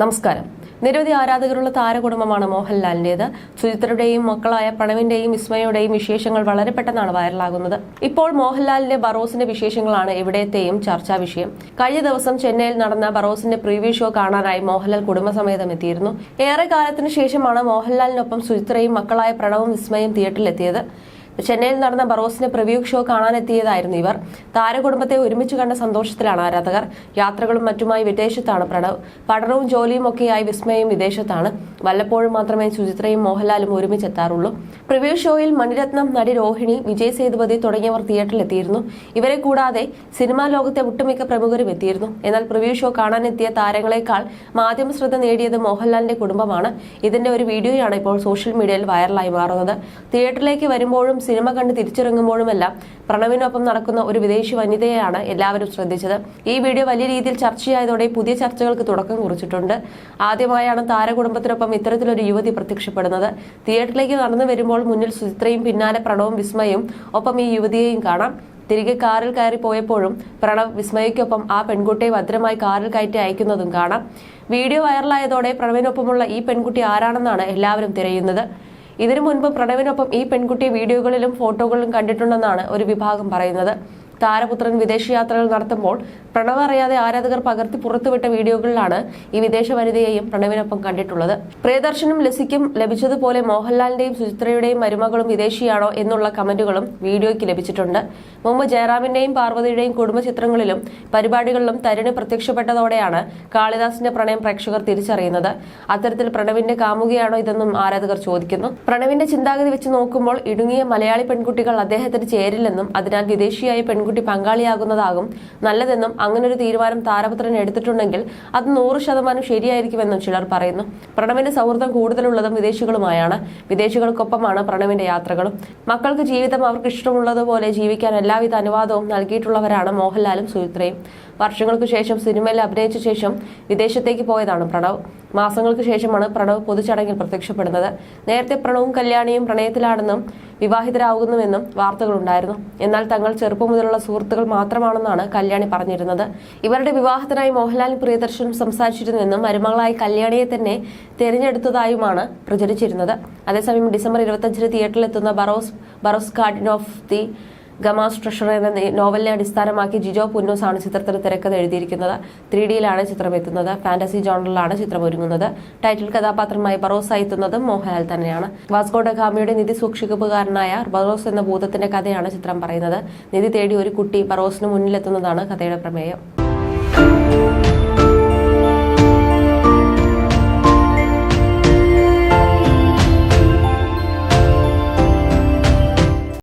നമസ്കാരം. നിരവധി ആരാധകരുള്ള താരകുടുംബമാണ് മോഹൻലാലിന്റേത് സുചിത്രയുടെയും മക്കളായ പ്രണവിന്റെയും വിസ്മയുടെയും വിശേഷങ്ങൾ വളരെ പെട്ടെന്നാണ് വൈറലാകുന്നത്. ഇപ്പോൾ മോഹൻലാലിന്റെ ബറോസിന്റെ വിശേഷങ്ങളാണ് എവിടത്തെയും ചർച്ചാ വിഷയം. കഴിഞ്ഞ ദിവസം ചെന്നൈയിൽ നടന്ന ബറോസിന്റെ പ്രീവ്യൂ ഷോ കാണാനായി മോഹൻലാൽ കുടുംബസമേതം എത്തിയിരുന്നു. ഏറെ കാലത്തിന് ശേഷമാണ് മോഹൻലാലിനൊപ്പം സുചിത്രയും മക്കളായ പ്രണവും വിസ്മയും തിയേറ്ററിലെത്തിയത്. ചെന്നൈയിൽ നടന്ന ബറോസിന്റെ പ്രിവ്യൂ ഷോ കാണാനെത്തിയതായിരുന്നു ഇവർ. താരകുടുംബത്തെ ഒരുമിച്ച് കണ്ട സന്തോഷത്തിലാണ് ആരാധകർ. യാത്രകളും മറ്റുമായി വിദേശത്താണ് പ്രണവ്. പഠനവും ജോലിയും ഒക്കെയായി വിസ്മയും വിദേശത്താണ്. വല്ലപ്പോഴും മാത്രമേ സുചിത്രയും മോഹൻലാലും ഒരുമിച്ച് എത്താറുള്ളൂ. പ്രിവ്യൂ ഷോയിൽ മണിരത്നം നടി രോഹിണി വിജയ് സേതുപതി തുടങ്ങിയവർ തിയേറ്ററിലെത്തിയിരുന്നു ഇവരെ കൂടാതെ സിനിമാ ലോകത്തെ ഒട്ടുമിക്ക പ്രമുഖരും എത്തിയിരുന്നു. എന്നാൽ പ്രിവ്യൂ ഷോ കാണാനെത്തിയ താരങ്ങളെക്കാൾ മാധ്യമ ശ്രദ്ധ നേടിയത് മോഹൻലാലിന്റെ കുടുംബമാണ്. ഇതിന്റെ ഒരു വീഡിയോയാണ് ഇപ്പോൾ സോഷ്യൽ മീഡിയയിൽ വൈറലായി മാറുന്നത്. തിയേറ്ററിലേക്ക് വരുമ്പോഴും സിനിമ കണ്ട് തിരിച്ചിറങ്ങുമ്പോഴുമെല്ലാം പ്രണവിനൊപ്പം നടക്കുന്ന ഒരു വിദേശി വനിതയെയാണ് എല്ലാവരും ശ്രദ്ധിച്ചത്. ഈ വീഡിയോ വലിയ രീതിയിൽ ചർച്ചയായതോടെ പുതിയ ചർച്ചകൾക്ക് തുടക്കം കുറിച്ചിട്ടുണ്ട്. ആദ്യമായാണ് താരകുടുംബത്തിനൊപ്പം ഇത്തരത്തിലൊരു യുവതി പ്രത്യക്ഷപ്പെടുന്നത്. തിയേറ്ററിലേക്ക് നടന്നു വരുമ്പോൾ മുന്നിൽ സുചിത്രയും പിന്നാലെ പ്രണവും വിസ്മയും. ഒപ്പം ഈ യുവതിയെയും കാണാം. തിരികെ കാറിൽ കയറി പോയപ്പോഴും പ്രണവ് വിസ്മയയ്ക്കൊപ്പം ആ പെൺകുട്ടിയെ ഭദ്രമായി കാറിൽ കയറ്റി അയക്കുന്നതും കാണാം. വീഡിയോ വൈറലായതോടെ പ്രണവിനൊപ്പമുള്ള ഈ പെൺകുട്ടി ആരാണെന്നാണ് എല്ലാവരും തിരയുന്നത്. ഇതിനു മുൻപ് പ്രണവിനൊപ്പം ഈ പെൺകുട്ടിയെ വീഡിയോകളിലും ഫോട്ടോകളിലും കണ്ടിട്ടുണ്ടെന്നാണ് ഒരു വിഭാഗം പറയുന്നത്. താരപുത്രൻ വിദേശയാത്രകൾ നടത്തുമ്പോൾ പ്രണവ് അറിയാതെ ആരാധകർ പകർത്തി പുറത്തുവിട്ട വീഡിയോകളിലാണ് ഈ വിദേശ വനിതയെയും പ്രണവിനൊപ്പം കണ്ടിട്ടുള്ളത്. പ്രിയദർശനും ലസിക്കും ലഭിച്ചതുപോലെ മോഹൻലാലിന്റെയും സുചിത്രയുടെയും മരുമകളും വിദേശിയാണോ എന്നുള്ള കമന്റുകളും വീഡിയോയ്ക്ക് ലഭിച്ചിട്ടുണ്ട്. മുമ്പ് ജയറാമിന്റെയും പാർവതിയുടെയും കുടുംബ ചിത്രങ്ങളിലും പരിപാടികളിലും തരുണി പ്രത്യക്ഷപ്പെട്ടതോടെയാണ് കാളിദാസിന്റെ പ്രണയം പ്രേക്ഷകർ തിരിച്ചറിയുന്നത്. അത്തരത്തിൽ പ്രണവിന്റെ കാമുകയാണോ ഇതെന്നും ആരാധകർ ചോദിക്കുന്നു. പ്രണവിന്റെ ചിന്താഗതി വെച്ച് നോക്കുമ്പോൾ ഇടുങ്ങിയ മലയാളി പെൺകുട്ടികൾ അദ്ദേഹത്തിന് ചേരില്ലെന്നും അതിനാൽ വിദേശിയായ പെൺകുട്ടി പങ്കാളിയാകുന്നതാകും നല്ലതെന്നും അങ്ങനൊരു തീരുമാനം താരപുത്രൻ എടുത്തിട്ടുണ്ടെങ്കിൽ അത് നൂറ് ശതമാനം ശരിയായിരിക്കുമെന്നും ചിലർ പറയുന്നു. പ്രണവിന്റെ സൗഹൃദം കൂടുതലുള്ളതും വിദേശികളുമായാണ്. വിദേശികൾക്കൊപ്പമാണ് പ്രണവിന്റെ യാത്രകളും. മക്കൾക്ക് ജീവിതം അവർക്ക് ഇഷ്ടമുള്ളതുപോലെ ജീവിക്കാൻ എല്ലാവിധ അനുവാദവും നൽകിയിട്ടുള്ളവരാണ് മോഹൻലാലും സുചിത്രയും. വർഷങ്ങൾക്ക് ശേഷം സിനിമയിൽ അഭിനയിച്ച ശേഷം വിദേശത്തേക്ക് പോയതാണ് പ്രണവ്. മാസങ്ങൾക്ക് ശേഷമാണ് പ്രണവ് പൊതുചടങ്ങിൽ പ്രത്യക്ഷപ്പെടുന്നത്. നേരത്തെ പ്രണവും കല്യാണിയും പ്രണയത്തിലാണെന്നും വിവാഹിതരാകുന്നുവെന്നും വാർത്തകളുണ്ടായിരുന്നു. എന്നാൽ തങ്ങൾ ചെറുപ്പം മുതലുള്ള സുഹൃത്തുക്കൾ മാത്രമാണെന്നാണ് കല്യാണി പറഞ്ഞിരുന്നത്. ഇവരുടെ വിവാഹത്തിനായി മോഹൻലാൽ പ്രിയദർശനും സംസാരിച്ചിരുന്നുവെന്നും മരുമകളായി കല്യാണിയെ തന്നെ തിരഞ്ഞെടുത്തതായുമാണ് പ്രചരിച്ചിരുന്നത്. അതേസമയം ഡിസംബർ ഇരുപത്തഞ്ചിന് തിയേറ്ററിലെത്തുന്ന Barroz Barroz garden of the Gama's treasure എന്ന നോവലിനെ അടിസ്ഥാനമാക്കി ജിജോ പുന്നോസ് ആണ് ചിത്രത്തിന് തിരക്കഥ എഴുതിയിരിക്കുന്നത്. ത്രീ ഡിയിലാണ് ചിത്രം എത്തുന്നത് ഫാന്റസി ജോണറിലാണ് ചിത്രം ഒരുങ്ങുന്നത് ടൈറ്റിൽ കഥാപാത്രമായി ബറോസ് എത്തുന്നതും മോഹൻലാൽ തന്നെയാണ്. വാസ്കോഡ ഗാമിയുടെ നിധി സൂക്ഷിക്കുകാരനായ ബറോസ് എന്ന ഭൂതത്തിന്റെ കഥയാണ് ചിത്രം പറയുന്നത്. നിധി തേടി ഒരു കുട്ടി ബറോസിന് മുന്നിലെത്തുന്നതാണ് കഥയുടെ പ്രമേയം.